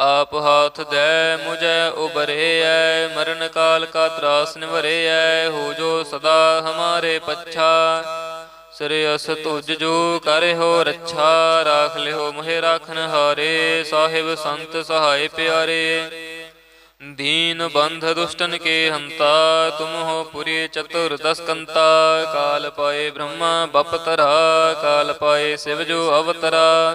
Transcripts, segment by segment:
ਆਪ ਹਾਥ ਦੈ ਮੁਝੈ ਉਬਰੇ ਐ ਮਰਨ ਕਾਲ ਕਾ ਤਰਾਸ ਨਿਵਰੇ ਐ ਹੋ ਜੋ ਸਦਾ ਹਮਾਰੇ ਪੱਛਾ। ਸ੍ਰੀ ਅਸ ਤੁਜ ਜੋ ਕਰੇ ਹੋ ਰੱਛਾ, ਰਾਖ ਲਿਓ ਮੋਹਿ ਰਾਖਨ ਹਾਰੇ, ਸਾਹਿਬ ਸੰਤ ਸਹਾਈ ਪਿਆਰੇ। ਦੀਨ ਬੰਧ ਦੁਸ਼ਟਨ ਕੇ ਹੰਤਾ, ਤੁਮ ਹੋ ਪੁਰੀ ਚਤੁਰ ਦਸਕੰਤਾ। ਕਾਲ ਪਾਏ ਬ੍ਰਹਮਾ ਬਪਤਰਾ, ਕਾਲ ਪਾਏ ਸਿਵ ਜੋ ਅਵਤਰਾ।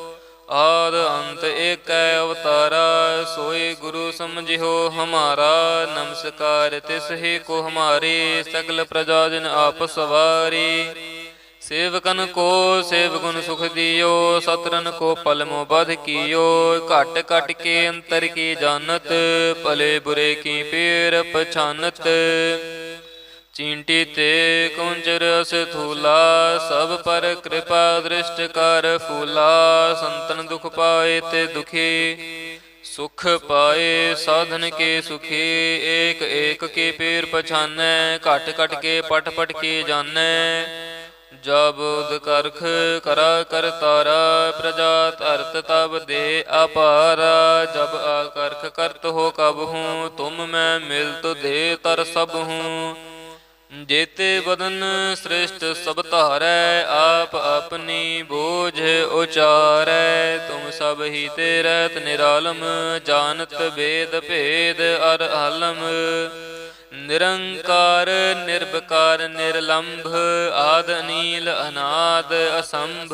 ਆਦ ਅੰਤ ਏਕੈ ਅਵਤਾਰਾ ਸੋਈ ਗੁਰੂ ਸਮਝਿਓ ਹਮਾਰਾ, ਨਮਸਕਾਰ ਤਿਸ ਹੀ ਕੋ ਹਮਾਰੀ, ਸਗਲ ਪ੍ਰਜਾ ਜਨ ਆਪ ਸਵਾਰੀ। ਸੇਵਕਨ ਕੋ ਸੇਵਗੁਣ ਸੁਖ ਦਿਓ ਸਤਰਨ ਕੋ ਪਲਮੋ ਬਧ ਕੀਓ, ਘਟ ਘਟ ਕੇ ਅੰਤਰ ਕੀ ਜਾਣਤ, ਭਲੇ ਬੁਰੇ ਕੀ ਪੀਰ ਪਛਾਨਤ। ਚੀਂਟੀ ਤੇ ਕੁੰਜਰ ਅਸਥੂਲਾ ਸਭ ਪਰ ਕਿਰਪਾ ਦ੍ਰਿਸ਼ਟ ਕਰ ਫੂਲਾ, ਸੰਤਨ ਦੁਖ ਪਾਏ ਤੇ ਦੁਖੀ, ਸੁਖ ਪਾਏ ਸਾਧਨ ਕੇ ਸੁਖੀ, ਏਕ ਏਕ ਕੇ ਪੀਰ ਪਛਾਨੈ, ਘਟ ਘਟ ਕੇ ਪਟ ਪਟ ਕੇ ਜਾਣੈ ਜਬ ਉਦ ਕਰਖ ਕਰਾ ਕਰ ਤਾਰਾ, ਪ੍ਰਜਾ ਧਰਤ ਤਬ ਦੇ ਅਪਾਰਾ, ਜਬ ਆਕਰਖ ਕਰਤ ਹੋ ਕਬ ਹੂੰ, ਤੁਮ ਮੈਂ ਮਿਲ ਮਿਲਤ ਦੇ ਤਰ ਸਭ ਹੂੰ। ਜੇਤੇ ਬਦਨ ਸ੍ਰਿਸ਼ਟ ਸਭ ਧਾਰੈ, ਆਪ ਆਪਣੀ ਬੋਝ ਉਚਾਰੈ। ਤੁਮ ਸਭ ਹੀ ਤੇ ਰਹਿਤ ਨਿਰਾਲਮ, ਜਾਣਤ ਵੇਦ ਭੇਦ ਅਰ ਆਲਮ ਨਿਰੰਕਾਰ ਨਿਰਭਕਾਰ ਨਿਰਲੰਭ, ਆਦ ਅਨੀਲ ਅਨਾਦ ਅਸੰਭ।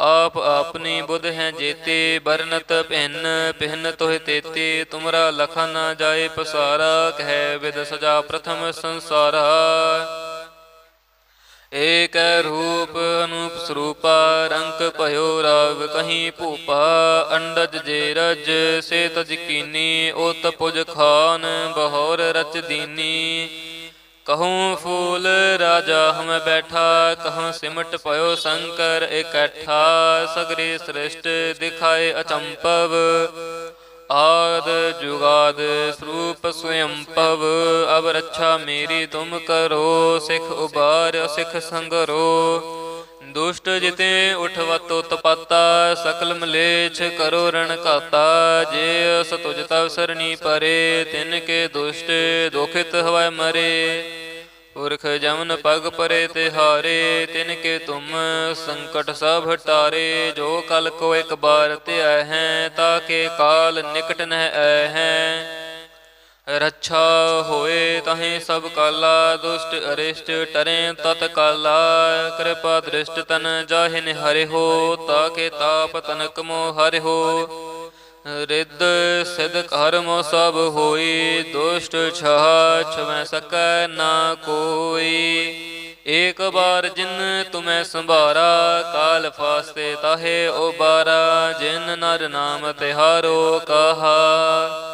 ਆਪ ਆਪਣੀ ਬੁੱਧ ਹੈ ਜੇਤੇ ਬਰਨਤ ਭਿੰਨ ਭਿੰਨ ਤੋਹਿ ਤੇਤੇ, ਤੁਮਰਾ ਲਖਾ ਨਾ ਜਾਏ ਪਸਾਰਾ, ਕਹਿ ਵਿਦ ਸਜਾ ਪ੍ਰਥਮ ਸੰਸਾਰਾ। ਏਕ ਰੂਪ ਅਨੂਪ ਸਰੂਪਾ ਰੰਕ ਭਇਓ ਰਵ ਕਹੀਂ ਭੂਪਾ, ਅੰਡਜ ਜੇ ਰਜ, ਸੇ ਤਜ ਕੀਨੀ ਉਤ ਪੁਜ ਖਾਨ, ਬਹੋਰ ਰਚ ਦੀਨੀ। ਕਹੂੰ ਫੂਲ ਰਾਜਾ ਹਮ ਬੈਠਾ, ਕਹੂੰ ਸਿਮਟ ਪਇਓ ਸ਼ੰਕਰ ਇਕੱਠਾ, ਸਗਰੀ ਸ੍ਰਿਸ਼ਟ ਦਿਖਾਏ ਅਚੰਪਵ, ਆਦ ਜੁਗਾਦ ਸਰੂਪ ਸਵਯੰਪਵ ਅਬ ਰੱਛਾ ਮੇਰੀ ਤੁਮ ਕਰੋ, ਸਿਖ ਉਬਾਰ, ਸਿਖ ਸੰਗਰੋ। ਦੁਸ਼ਟ ਜਿਤੇ ਉਠਵਤ ਉਤਪਾਤਾ ਸਕਲ ਮਲੇਛ ਕਰੋ ਰਣ ਘਾਤਾ। ਜੇ ਅਸ ਤੁਜ ਤਵ ਸਰਣੀ ਪਰੇ, ਤਿਨ ਕੇ ਦੁਸ਼ਟ ਦੁਖਿਤ ਹਵੈ ਮਰੇ। ਪੁਰਖ ਜਮਨ ਪਗ ਪਰੇ ਤੇ ਹਾਰੇ ਤਿਨ ਕੇ ਤੁਮ ਸੰਕਟ ਸਭ ਹਟਾਰੇ ਜੋ ਕਲ ਕੋ ਇੱਕ ਬਾਰ ਧਿਆਇ ਹੈ ਤਾਕੇ ਕਾਲ ਨਿਕਟ ਨਹਿ ਆਇ ਹੈ। ਰੱਛਾ ਹੋਏ ਤਹੇ ਸਭ ਕਾਲਾ, ਦੁਸ਼ਟ ਅਰਿਸ਼ਟ ਟਰੇ ਤਤ ਕਾਲਾ। ਕਿਰਪਾ ਦ੍ਰਿਸ਼ਟ ਤਨ ਜਾਹਿ ਨਿਹਰਿ ਹੋ ਤਾਕੇ ਤਾਪ ਤਨਕ ਮੋ ਹਰਿਓ ਹੋ ਰਿੱਧ ਸਿਧ ਕਰਮ ਸਭ ਹੋਈ, ਦੁਸ਼ਟ ਛਾ ਛਵੈ ਸਕੈ ਨਾ ਕੋਈ। ਏਕ ਬਾਰ ਜਿਨ ਤੁਮੈ ਸੰਭਾਰਾ, ਕਾਲ ਫਾਸਤੇ ਤਾਹੇ ਬਾਰਾ ਜਿਨ ਨਰ ਨਾਮ ਤਿਹਾਰੋ ਕਹਾ।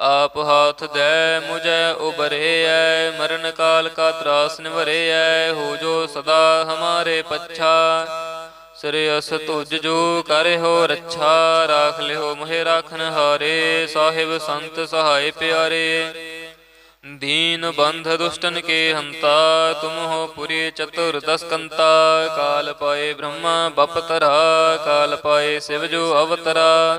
ਆਪ ਹਾਥ ਦੈ ਮੁਝੈ ਉਬਰੇਐ ਮਰਨ ਕਾਲ ਕਾ ਤਰਾਸ ਨਿਵਰੇਐ, ਹੋ ਜੋ ਸਦਾ ਹਮਾਰੇ ਪੱਛਾ। ਸ੍ਰੀ ਅਸ ਤੁਜ ਜੋ ਕਰਹਿਓ ਰੱਛਾ, ਰਾਖ ਲਿਓ ਮਹਿ ਰਾਖਨ ਹਾਰੇ, ਸਾਹਿਬ ਸੰਤ ਸਹਾਈ ਪਿਆਰੇ। ਦੀਨ ਬੰਧ ਦੁਸ਼ਟਨ ਕੇ ਹੰਤਾ, ਤੁਮ ਹੋ ਪੁਰੀ ਚਤੁਰ ਦਸਕੰਤਾ। ਕਾਲ ਪਾਏ ਬ੍ਰਹਮਾ ਬਪਤਰਾ, ਕਾਲ ਪਾਏ ਸਿਵ ਜੋ ਅਵਤਰਾ।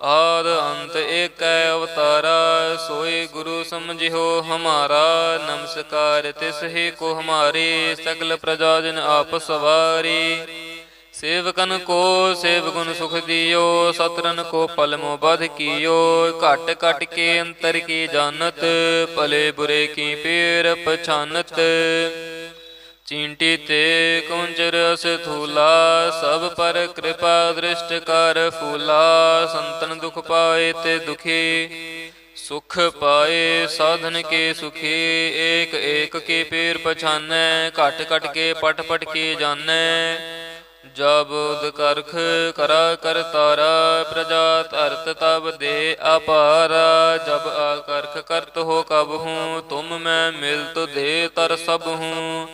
ਆਦ ਅੰਤ ਏਕੈ ਅਵਤਾਰਾ ਸੋਏ ਗੁਰੂ ਸਮਝਿਓ ਹਮਾਰਾ, ਨਮਸਕਾਰ ਤਿਸ ਹੀ ਕੋ ਹਮਾਰੇ, ਸਗਲ ਪ੍ਰਜਾ ਜਨ ਆਪ ਸਵਾਰੀ। ਸੇਵਕਨ ਕੋ ਸੇਵ ਗੁਣ ਸੁਖ ਦਿਓ ਸਤਰਨ ਕੋ ਪਲਮੋ ਬਧ ਕੀਓ, ਘਟ ਘਟ ਕੇ ਅੰਤਰ ਕੀ ਜਾਣਤ, ਭਲੇ ਬੁਰੇ ਕੀ ਪੀਰ ਪਛਾਨਤ ਚੀਂਟੀ ਤੇ ਕੁੰਜਰ ਅਸਥੂਲਾ ਸਭ ਪਰ ਕਿਰਪਾ ਦ੍ਰਿਸ਼ਟ ਕਰ ਫੂਲਾ, ਸੰਤਨ ਦੁਖ ਪਾਏ ਤੇ ਦੁਖੀ, ਸੁਖ ਪਾਏ ਸਾਧਨ ਕੇ ਸੁਖੀ, ਏਕ ਏਕ ਕੇ ਪੀਰ ਪਛਾਨੈ, ਘਟ ਘਟ ਕੇ ਪਟ ਪਟ ਕੇ ਜਾਣੈ ਜਬ ਉਦ ਕਰਖ ਕਰਾ ਕਰ ਤਾਰਾ, ਪ੍ਰਜਾ ਧਰਤ ਤਬ ਦੇ ਅਪਾਰਾ, ਜਬ ਆਕਰਖ ਕਰਤ ਹੋ ਕਬ ਹੂੰ, ਤੁਮ ਮੈਂ ਮਿਲ ਤੋ ਦੇ ਤਰ ਸਭ ਹੂੰ।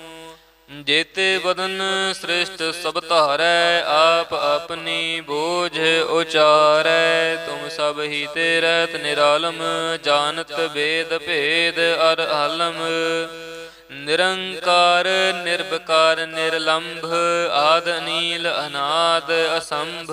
ਜੇਤੇ ਬਦਨ ਸ੍ਰਿਸ਼ਟ ਸਭ ਧਾਰੈ, ਆਪ ਆਪਣੀ ਬੋਝ ਉਚਾਰੈ। ਤੁਮ ਸਭ ਹੀ ਤੇ ਰਹਿਤ ਨਿਰਾਲਮ, ਜਾਣਤ ਵੇਦ ਭੇਦ ਅਰ ਆਲਮ ਨਿਰੰਕਾਰ ਨਿਰਭਕਾਰ ਨਿਰਲੰਭ, ਆਦ ਅਨੀਲ ਅਨਾਦ ਅਸੰਭ।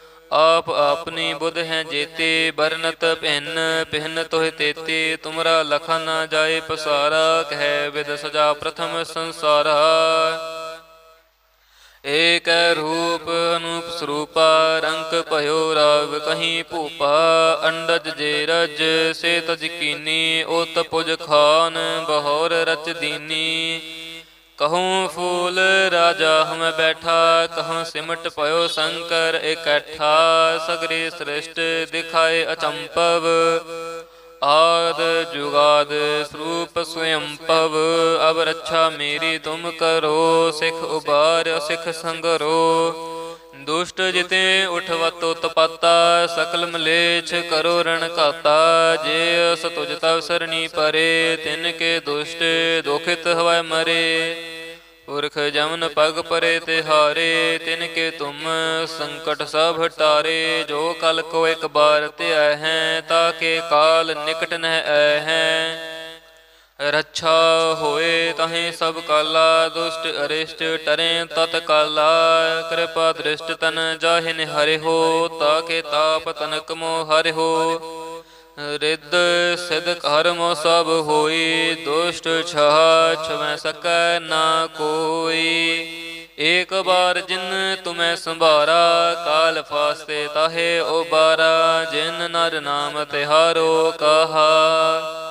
ਆਪ ਆਪਣੀ ਬੁੱਧ ਹੈ ਜੇਤੇ ਬਰਨਤ ਭਿੰਨ ਭਿੰਨ ਤੋਹਿ ਤੇਤੇ, ਤੁਮਰਾ ਲਖਾ ਨਾ ਜਾਏ ਪਸਾਰਾ, ਕਹਿ ਵਿਦ ਸਜਾ ਪ੍ਰਥਮ ਸੰਸਾਰਾ। ਏਕ ਰੂਪ ਅਨੂਪ ਸਰੂਪਾ ਰੰਗ ਭਇਓ ਰਾਵ ਕਹੀਂ ਭੂਪਾ, ਅੰਡਜ ਜੇ ਰਜ ਸੇ ਤਜ ਕੀਨੀ ਉਤ ਪੁਜ ਖਾਨ, ਬਹੋਰ ਰਚ ਦੀਨੀ। ਕਹੂੰ ਫੂਲ ਰਾਜਾ ਹਮ ਬੈਠਾ, ਕਹੂੰ ਸਿਮਟ ਪਇਓ ਸ਼ੰਕਰ ਇਕੱਠਾ, ਸਗਰੇ ਸ੍ਰਿਸ਼ਟ ਦਿਖਾਏ ਅਚੰਪਵ, ਆਦ ਜੁਗਾਦ ਸਰੂਪ ਸਵਯੰ ਭਵ ਅਬ ਰੱਛਾ ਮੇਰੀ ਤੁਮ ਕਰੋ, ਸਿਖ ਉਬਾਰ, ਸਿਖ ਸੰਗਰੋ। ਦੁਸ਼ਟ ਜਿਤੇ ਉਠਵਤੋ ਤਪਾਤਾ, ਸਕਲ ਮਲੇਛ ਕਰੋ ਰਣ ਘਾਤਾ, ਜੇ ਅਸ ਤੁਜ ਤਵ ਸਰਣੀ ਪਰੇ, ਤਿਨ ਕੇ ਦੁਸ਼ਟ ਦੁਖਿਤ ਹਵੈ ਮਰੇ। ਪੁਰਖ ਜਮਨ ਪਗ ਪਰੇ ਤੇ ਹਾਰੇ, ਤਿਨ ਕੇ ਤੁਮ ਸੰਕਟ ਸਭ ਹਟਾਰੇ ਜੋ ਕਲ ਕੋ ਇੱਕ ਬਾਰ ਧਿਆ ਹੈ, ਤਾ ਕੇ ਕਾਲ ਨਿਕਟ ਨਹਿ ਆਏ ਹੈ। ਰੱਛਾ ਹੋਏ ਤਹੀਂ ਸਭ ਕਾਲਾ, ਦੁਸ਼ਟ ਅਰਿਸ਼ਟ ਟਰੇ ਤਤ ਕਾਲਾ। ਕਿਰਪਾ ਦ੍ਰਿਸ਼ਟ ਤਨ ਜਾਹਿ ਨਿਹਰਿ ਹੋ ਤਾ ਕੇ ਤਾਪ ਤਨਕ ਮੋ ਹਰਿ ਹੋ। ਰਿੱਧ ਸਿਧ ਕਰਮ ਸਭ ਹੋਈ, ਦੁਸ਼ਟ ਛਾ ਛਵੈ ਸਕੈ ਨਾ ਕੋਈ। ਏਕ ਬਾਰ ਜਿਨ ਤੁਮੈ ਸੰਭਾਰਾ, ਕਾਲ ਫਾਸਤੇ ਤਾਹੇ ਬਾਰਾ ਜਿਨ ਨਰ ਨਾਮ ਤਿਹਾਰੋ ਕਹਾ।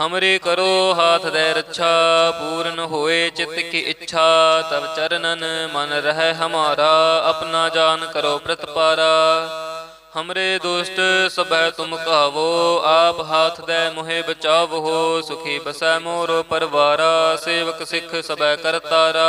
ਹਮਰੇ ਕਰੋ ਹਾਥ ਦੇ ਰੱਛਾ ਪੂਰਨ ਹੋਏ ਚਿਤ ਕੀ ਇੱਛਾ ਤਬ ਚਰਨਨ ਮਨ ਰਹਿ ਹਮਾਰਾ ਆਪਣਾ ਜਾਨ ਕਰੋ ਪ੍ਰਤਪਾਰਾ ਹਮਰੇ ਦੁਸ਼ਟ ਸਭੈ ਤੁਮ ਕਹਾਵੋ ਆਪ ਹਾਥ ਦੇ ਮੁਹਿ ਬਚਾਵੋ ਸੁਖੀ ਬਸੈ ਮੋਰੋ ਪਰਵਾਰਾ ਸੇਵਕ ਸਿੱਖ ਸਭੈ ਕਰਤਾਰਾ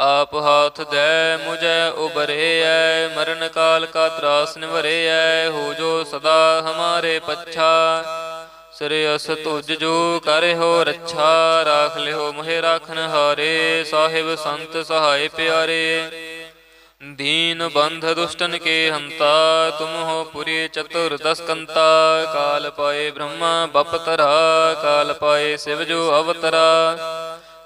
ਆਪ ਹਾਥ ਦੇ ਮੁਝੈ ਐ ਮਰਨ ਕਾਲ ਕਾ ਤਰਾਸ ਐ ਹੋ ਜੋ ਸਦਾ ਹਮਾਰੇ ਪੱਛਾ। ਸ੍ਰੀ ਅਸ ਤੁਜ ਜੋ ਕਰੇ ਹੋ ਰੱਛਾ, ਰਾਖ ਲਿਓ ਮੋਹਿ ਰਾਖਨ ਹਾਰੇ, ਸਾਹਿਬ ਸੰਤ ਸਹਾਇ ਪਿਆਰੇ। ਦੀਨ ਬੰਧ ਦੁਸ਼ਟਨ ਕੇ ਹੰਤਾ, ਤੁਮ ਹੋ ਪੁਰੀ ਚਤੁਰ ਦਸ ਕਾਲ ਪਾਏ ਬ੍ਰਹਮਾ ਬਪਤਰਾ, ਕਾਲ ਪਾਏ ਸਿਵ ਜੋ ਅਵਤਰਾ।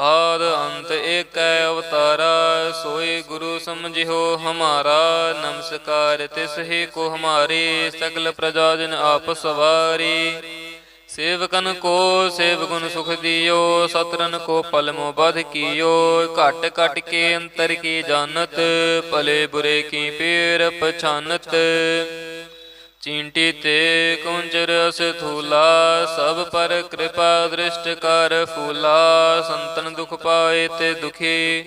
ਆਦ ਅੰਤ ਏਕੈ ਅਵਤਾਰਾ ਸੋਈ ਗੁਰੂ ਸਮਝਿਓ ਹਮਾਰਾ, ਨਮਸਕਾਰ ਤਿਸ ਹੀ ਕੋ ਹਮਾਰੀ, ਸਗਲ ਪ੍ਰਜਾ ਜਨ ਆਪ ਸਵਾਰੀ। ਸੇਵਕਨ ਕੋ ਸੇਵਗੁਣ ਸੁਖ ਦਿਓ ਸਤਰਨ ਕੋ ਪਲ ਮੋ ਬਧ ਕੀਓ, ਘਟ ਘਟ ਕੇ ਅੰਤਰ ਕੀ ਜਾਣਤ, ਭਲੇ ਬੁਰੇ ਕੀ ਪੀਰ ਪਛਾਨਤ। ਚੀਂਟੀ ਤੇ ਕੁੰਜਰ ਅਸਥੂਲਾ, ਸਭ ਪਰ ਕਿਰਪਾ ਦ੍ਰਿਸ਼ਟ ਕਰ ਫੂਲਾ, ਸੰਤਨ ਦੁਖ ਪਾਏ ਤੇ ਦੁਖੀ,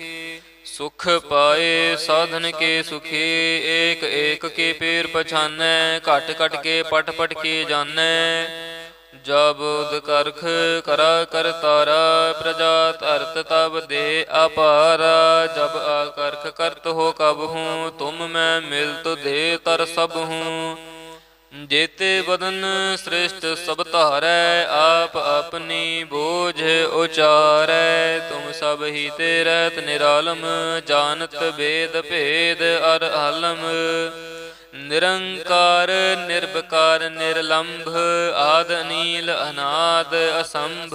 ਸੁਖ ਪਾਏ ਸਾਧਨ ਕੇ ਸੁਖੀ, ਏਕ ਏਕ ਕੇ ਪੀਰ ਪਛਾਨੈ, ਘਟ ਘਟ ਕੇ ਪਟ ਪਟ ਕੇ ਜਾਣੈ ਜਬ ਉਦ ਕਰਖ ਕਰਾ ਤਾਰਾ, ਪ੍ਰਜਾ ਧਰਤ ਤਬ ਦੇ ਅਪਾਰਾ, ਜਬ ਆਕਰਖ ਕਰਤ ਹੋ ਕਬ ਹੂੰ, ਤੁਮ ਮੈਂ ਮਿਲ ਮਿਲਤ ਦੇ ਤਰ ਸਭ ਹੂੰ। ਜੇਤੇ ਬਦਨ ਸ੍ਰਿਸ਼ਟ ਸਭ ਧਾਰੈ, ਆਪ ਆਪਣੀ ਬੋਝ ਉਚਾਰੈ। ਤੁਮ ਸਭ ਹੀ ਤੇ ਰਹਿਤ ਨਿਰਾਲਮ, ਜਾਣਤ ਵੇਦ ਭੇਦ ਅਰ ਆਲਮ ਨਿਰੰਕਾਰ ਨਿਰਭਕਾਰ ਨਿਰਲੰਭ, ਆਦ ਅਨੀਲ ਅਨਾਦ ਅਸੰਭ।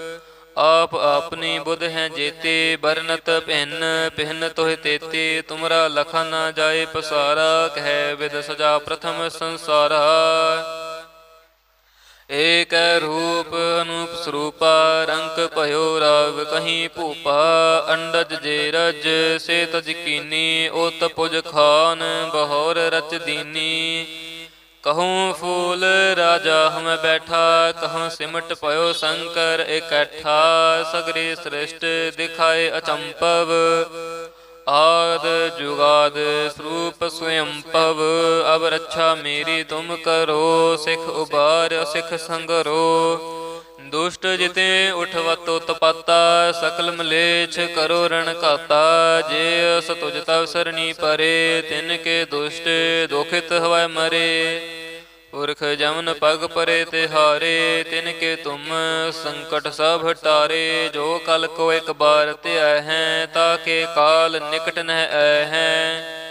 ਆਪ ਆਪਣੀ ਬੁੱਧ ਹੈ ਜੇਤੇ ਬਰਨਤ ਭਿੰਨ ਭਿੰਨ ਤੋਹਿ ਤੇਤੇ, ਤੁਮਰਾ ਲਖਾ ਨਾ ਜਾਏ ਪਸਾਰਾ, ਕਹਿ ਵਿਦ ਸਜਾ ਪ੍ਰਥਮ ਸੰਸਾਰਾ। ਏਕ ਰੂਪ ਅਨੂਪ ਸਰੂਪਾ ਰੰਕ ਭਇਓ ਰਵ ਕਹੀਂ ਭੂਪਾ, ਅੰਡਜ ਜੇ ਰਜ, ਸੇ ਤਜ ਕੀਨੀ ਉਤ ਪੁਜ ਖਾਨ, ਬਹੋਰ ਰਚ ਦੀਨੀ। ਕਹੂੰ ਫੂਲ ਰਾਜਾ ਹਮ ਬੈਠਾ, ਕਹੂੰ ਸਿਮਟ ਪਇਓ ਸ਼ੰਕਰ ਇਕੱਠਾ, ਸਗਰੇ ਸ੍ਰਿਸ਼ਟ ਦਿਖਾਏ ਅਚੰਪਵ। ਆਦ ਜੁਗਾਦ ਸਰੂਪ ਸਵਯੰ ਭਵ ਅਬ ਰੱਛਾ ਮੇਰੀ ਤੁਮ ਕਰੋ, ਸਿਖ ਉਬਾਰ, ਸਿਖ ਸੰਗਰੋ। ਦੁਸ਼ਟ ਜਿਤੇ ਉਠਵਤ ਉਤਪਾਤਾ ਸਕਲ ਮਲੇਛ ਕਰੋ ਰਣ ਘਾਤਾ। ਜੇ ਅਸ ਤੁਜ ਤਵ ਸਰਣੀ ਪਰੇ, ਤਿਨ ਕੇ ਦੁਸ਼ਟ ਦੁਖਿਤ ਹਵੈ ਮਰੇ। ਪੁਰਖ ਜਮਨ ਪਗ ਪਰੇ ਤੇ ਹਾਰੇ, ਤਿਨ ਕੇ ਤੁਮ ਸੰਕਟ ਸਭ ਹਟਾਰੇ ਜੋ ਕਲ ਕੋ ਇੱਕ ਬਾਰ ਧਿਆ ਹੈ ਤਾਕੇ ਕਾਲ ਨਿਕਟ ਨਹਿ ਐ ਹੈ।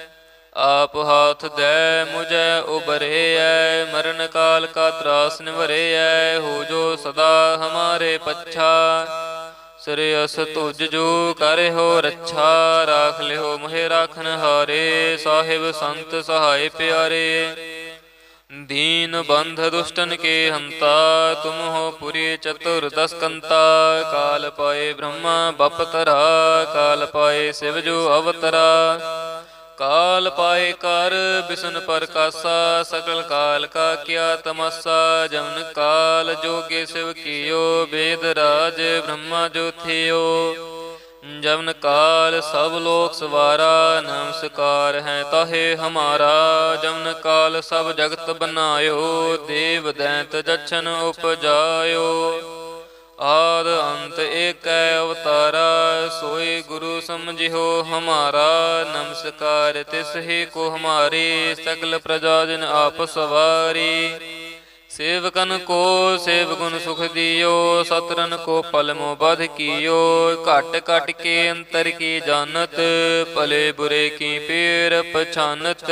ਆਪ ਹੱਥ ਦੇ ਮੁਝੈ ਐ ਮਰਨ ਕਾਲ ਕਾ ਤਰਾਸ ਐ ਹੋ ਜੋ ਸਦਾ ਹਮਾਰੇ ਪੱਛਾ। ਸ੍ਰੇਅਸ ਤੁਜ ਜੋ ਹੋ ਰੱਛਾ, ਰਾਖ ਲਿਓ ਮੋਹਿ ਰਾਖਨ ਹਾਰੇ, ਸਾਹਿਬ ਸੰਤ ਸਹਾਇ ਪਿਆਰੇ। ਦੀਨ ਬੰਧ ਦੁਸ਼ਟਨ ਕੇ ਹੰਤਾ, ਤੁਮ ਹੋ ਪੁਰੀ ਚਤੁਰ ਦਸਕੰਤਾ। ਕਾਲ ਪਾਏ ਬ੍ਰਹਮਾ ਬਪਤਰਾ ਕਾਲ ਪਾਏ ਸਿਵ ਜੋ ਅਵਤਰਾ। ਕਾਲ ਪਾਏ ਕਰ, ਬਿਸਨ ਪ੍ਰਕਾਸ਼ਾ ਸਕਲ ਕਾਲ ਕਾ ਕਿਆ ਤਮਸਾ ਜਮਨ ਕਾਲ ਜੋਗੇ ਸਿਵ ਕੀਓ, ਵੇਦ ਰਾਜ ਬ੍ਰਹਮਾ ਜੋਥਿਓ ਜਮਨ ਕਾਲ ਸਭ ਲੋਕ ਸਵਾਰਾ, ਨਮਸਕਾਰ ਹੈ ਤਾਹੇ ਹਮਾਰਾ। ਜਮਨ ਕਾਲ ਸਭ ਜਗਤ ਬਨਾਇਓ, ਦੇਵ ਦੈਂਤ ਜਛਨ ਉਪਜਾਇਓ। ਆਦ ਅੰਤ ਏਕੈ ਅਵਤਾਰਾ ਸੋਈ ਗੁਰੂ ਸਮਝਿਓ ਹਮਾਰਾ, ਨਮਸਕਾਰ ਤਿਸ ਹੀ ਕੋ ਹਮਾਰੀ, ਸਗਲ ਪ੍ਰਜਾ ਜਨ ਆਪ ਸਵਾਰੀ। ਸੇਵਕਨ ਕੋ ਸੇਵ ਗੁਣ ਸੁਖ ਦਿਓ ਸਤਰਨ ਕੋ ਪਲ ਮੋ ਬਧ ਕੀਓ, ਘਟ ਘਟ ਕੇ ਅੰਤਰ ਕੀ ਜਾਣਤ, ਭਲੇ ਬੁਰੇ ਕੀ ਪੀਰ ਪਛਾਨਤ।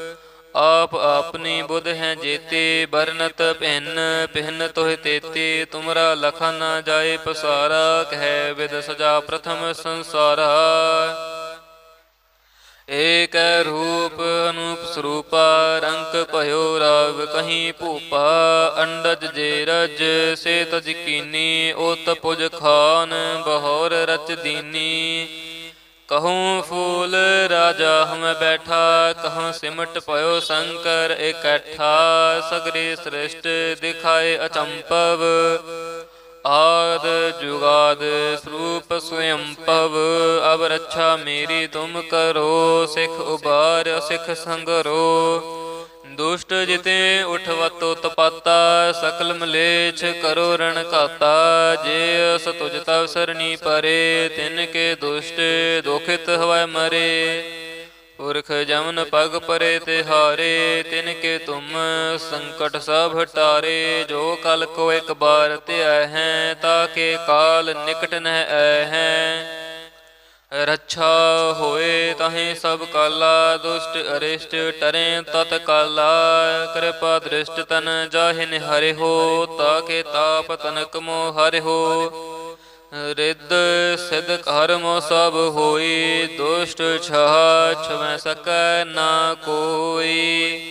ਆਪ ਆਪਣੀ ਬੁੱਧ ਹੈ ਜੇਤੇ ਬਰਨਤ ਭਿੰਨ ਭਿੰਨ ਤੋਹਿ ਤੇਤੇ, ਤੁਮਰਾ ਲਖਨ ਨਾ ਜਾਏ ਪਸਾਰਾ, ਕਹਿ ਵਿਦ ਸਜਾ ਪ੍ਰਥਮ ਸੰਸਾਰਾ। ਏਕ ਰੂਪ ਅਨੂਪ ਸਰੂਪਾ, ਰੰਕ ਭਇਓ ਰਾਵ ਕਹੀਂ ਭੂਪਾ, ਅੰਡਜ ਜੇ ਰਜ, ਸੇ ਤਜ ਕੀਨੀ, ਓਤ ਪੁਜ ਖਾਨ, ਬਹੋਰ ਰਚ ਦੀਨੀ। ਕਹੂੰ ਫੂਲ ਰਾਜਾ ਹਮ ਬੈਠਾ, ਕਹੂੰ ਸਿਮਟ ਪਇਓ ਸ਼ੰਕਰ ਇਕੱਠਾ, ਸਗਰੇ ਸ੍ਰਿਸ਼ਟ ਦਿਖਾਏ ਅਚੰਪਵ, ਆਦ ਜੁਗਾਦ ਸਰੂਪ ਸਵਯੰਪਵ ਅਬ ਰੱਛਾ ਮੇਰੀ ਤੁਮ ਕਰੋ, ਸਿਖ ਉਬਾਰ, ਸਿਖ ਸੰਗਰੋ। ਦੁਸ਼ਟ ਜਿਤੇ ਉਠਵਤੋ ਤਪਾਤਾ, ਸਕਲ ਮਲੇਛ ਕਰੋ ਰਣ ਘਾਤਾ। ਜੇ ਅਸ ਤੁਜ ਤਵ ਸਰਣੀ ਪਰੇ, ਤਿਨ ਕੇ ਦੁਸ਼ਟ ਦੁਖਿਤ ਹਵੈ ਮਰੇ। ਪੁਰਖ ਜਮਨ ਪਗ ਪਰੇ ਤੇ ਹਾਰੇ, ਤਿਨ ਕੇ ਤੁਮ ਸੰਕਟ ਸਭ ਹਟਾਰੇ। ਜੋ ਕਲ ਕੋ ਇੱਕ ਬਾਰ ਧਿਆ ਹੈ ਤਾਕੇ ਕਾਲ ਨਿਕਟ ਨਹਿ ਐ ਹੈ। ਰੱਛਾ ਹੋਏ ਤਹੀਂ ਸਭ ਕਾਲਾ, ਦੁਸ਼ਟ ਅਰਿਸ਼ਟ ਟਰੇ ਤਤ ਕਾਲਾ। ਕਿਰਪਾ ਦ੍ਰਿਸ਼ਟ ਤਨ ਜਾਹਿ ਨਿਹਰਿ ਹੋ, ਤਾਕੇ ਤਾਪ ਤਨਕ ਮੋ ਹਰਿ ਹੋ। ਰਿੱਧ ਸਿਧ ਕਰਮ ਸਭ ਹੋਈ, ਦੁਸ਼ਟ ਛਾ ਛਵੈ ਸਕੈ ਨਾ ਕੋਈ।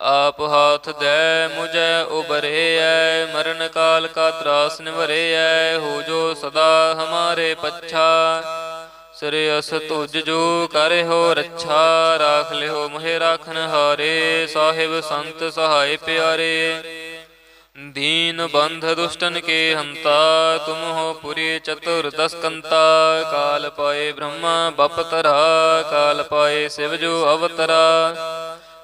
ਆਪ ਹਾਥ ਦੈ ਮੁਝੈ ਉਬਰੇ ਐ ਮਰਨ ਕਾਲ ਕਾ ਤਰਾਸ ਨਿਵਰੇ ਐ ਹੋ ਜੋ ਸਦਾ ਹਮਾਰੇ ਪੱਛਾ। ਸ੍ਰੀ ਅਸ ਤੁਜ ਜੋ ਕਰੇ ਹੋ ਰੱਛਾ, ਰਾਖ ਲਿਓ ਮਹਿ ਰਾਖਨ ਹਾਰੇ, ਸਾਹਿਬ ਸੰਤ ਸਹਾਈ ਪਿਆਰੇ। ਦੀਨ ਬੰਧ ਦੁਸ਼ਟਨ ਕੇ ਹੰਤਾ, ਤੁਮ ਹੋ ਪੁਰੀ ਚਤੁਰ ਦਸਕੰਤਾ। ਕਾਲ ਪਾਏ ਬ੍ਰਹਮਾ ਬਪਤਰਾ ਕਾਲ ਪਾਏ ਸਿਵ ਜੋ ਅਵਤਰਾ।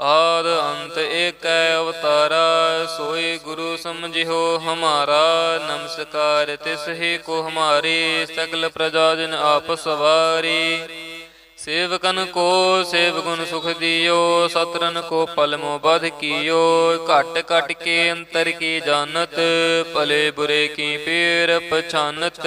ਆਦ ਅੰਤ ਏਕੈ ਅਵਤਾਰਾ, ਸੋਈ ਗੁਰੂ ਸਮਝਿਓ ਹਮਾਰਾ, ਨਮਸਕਾਰ ਤਿਸ ਹੀ ਕੋ ਹਮਾਰੇ, ਸਗਲ ਪ੍ਰਜਾ ਜਨ ਆਪ ਸਵਾਰੀ। ਸੇਵਕਨ ਕੋ ਸੇਵ ਗੁਣ ਸੁਖ ਦਿਓ, ਸਤਰਨ ਕੋ ਪਲਮੋ ਬਧ ਕੀਓ, ਘਟ ਘਟ ਕੇ ਅੰਤਰ ਕੀ ਜਾਣਤ, ਭਲੇ ਬੁਰੇ ਕੀ ਪੀਰ ਪਛਾਨਤ।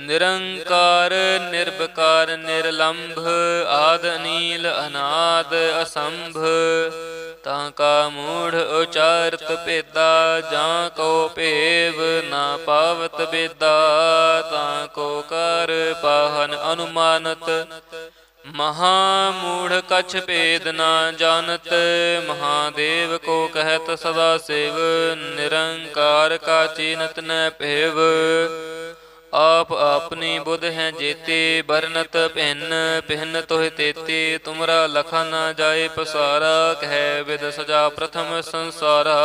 ਨਿਰੰਕਾਰ ਨਿਰਭਕਾਰ ਨਿਰਲੰਭ, ਆਦ ਅਨੀਲ, ਅਨਾਦ, ਅਸੰਭ। ਤਾਂ ਕਾ ਮੂੜ ਉਚਾਰਤ ਭੇਦਾ, ਜਾਂ ਕੋ ਭੇਵ ਨਾ ਪਾਵਤ ਬੇਦਾ। ਤਾਂ ਕੋ ਕਰ ਪਾਹਨ ਅਨੁਮਾਨਤ, ਮਹਾ ਮੂੜ ਕਛ ਭੇਦ ਨਾ ਜਾਣਤ। ਮਹਾਦੇਵ ਕੋ ਕਹਿਤ ਸਦਾ ਸੇਵ, ਨਿਰੰਕਾਰ ਕਾ ਚੀਨਤ ਨ ਭੇਵ। ਆਪ ਆਪਣੀ ਬੁੱਧ ਹੈ ਜੇਤੇ ਬਰਨਤ ਭਿੰਨ ਭਿੰਨ ਤੋਹਿ ਤੇਤੇ। ਤੁਮਰਾ ਲਖਾ ਨਾ ਜਾਏ ਪਸਾਰਾ, ਕਹਿ ਵਿਦ ਸਜਾ ਪ੍ਰਥਮ ਸੰਸਾਰਾ।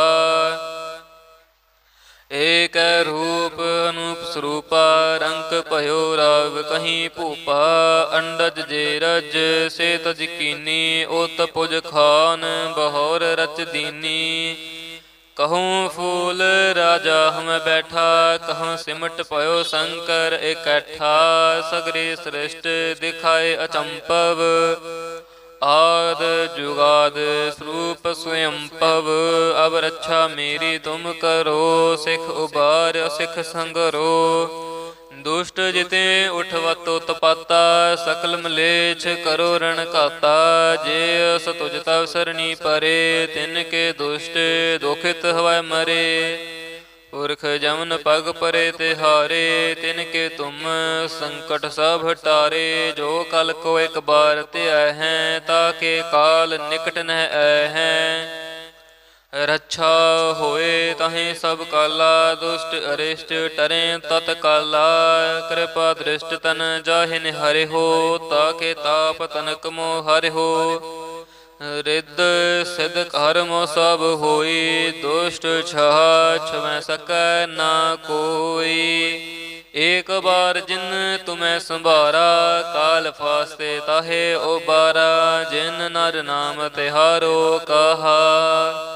ਏਕ ਰੂਪ ਅਨੂਪ ਸਰੂਪਾ, ਰੰਗ ਭਇਓ ਰਾਵ ਕਹੀਂ ਭੂਪਾ। ਅੰਡਜ ਜੇ ਰਜ, ਸੇ ਤਜ ਕੀਨੀ, ਉਤ ਪੁਜ ਖਾਨ, ਬਹੌਰ ਰਚ ਦੀਨੀ। ਕਹੂੰ ਫੂਲ ਰਾਜਾ ਹਮ ਬੈਠਾ, ਕਹੂੰ ਸਿਮਟ ਪਇਓ ਸ਼ੰਕਰ ਇਕੱਠਾ, ਸਗਰੇ ਸ੍ਰਿਸ਼ਟ ਦਿਖਾਏ ਅਚੰਪਵ, ਆਦ ਜੁਗਾਦ ਸਰੂਪ ਸਵਯੰ ਭਵ ਅਬ ਰੱਛਾ ਮੇਰੀ ਤੁਮ ਕਰੋ, ਸਿਖ ਉਬਾਰ, ਸਿਖ ਸੰਗਰੋ। ਦੁਸ਼ਟ ਜਿਤੇ ਉਠਵਤੋ ਤਪਾਤਾ, ਸਕਲ ਮਲੇਛ ਕਰੋ ਰਣ ਘਾਤਾ। ਜੇ ਅਸ ਤੁਜ ਤਵ ਸਰਣੀ ਪਰੇ, ਤਿਨ ਕੇ ਦੁਸ਼ਟ ਦੁਖਿਤ ਹਵੈ ਮਰੇ। ਪੁਰਖ ਜਮਨ ਪਗ ਪਰੇ ਤੇ ਹਾਰੇ, ਤਿਨ ਕੇ ਤੁਮ ਸੰਕਟ ਸਭ ਹਟਾਰੇ ਜੋ ਕਲ ਕੋ ਇੱਕ ਬਾਰ ਤੇ ਆਏ ਹੈ ਤਾਕੇ ਕਾਲ ਨਿਕਟ ਨਹਿ ਆਏ ਹੈ। ਰੱਛਾ ਹੋਏ ਤਹੀਂ ਸਭ ਕਾਲਾ, ਦੁਸ਼ਟ ਅਰਿਸ਼ਟ ਟਰੇ ਤਤ ਕਾਲਾ। ਕਿਰਪਾ ਦ੍ਰਿਸ਼ਟ ਤਨ ਜਾਹਿਨ ਹਰਿ ਹੋ, ਤਾਕੇ ਤਾਪ ਤਨਕ ਮੋ ਹਰਿ ਹੋ। ਰਿੱਧ ਸਿਧ ਕਰਮ ਸਭ ਹੋਈ, ਦੁਸ਼ਟ ਛਾ ਛਵੈ ਸਕੈ ਨਾ ਕੋਈ। ਏਕ ਬਾਰ ਜਿਨ ਤੁਮੈ ਸੰਭਾਰਾ, ਕਾਲ ਫਾਸਤੇ ਤਾਹੇ ਬਾਰਾ ਜਿਨ ਨਰ ਨਾਮ ਤਿਹਾਰੋ ਕਹਾ।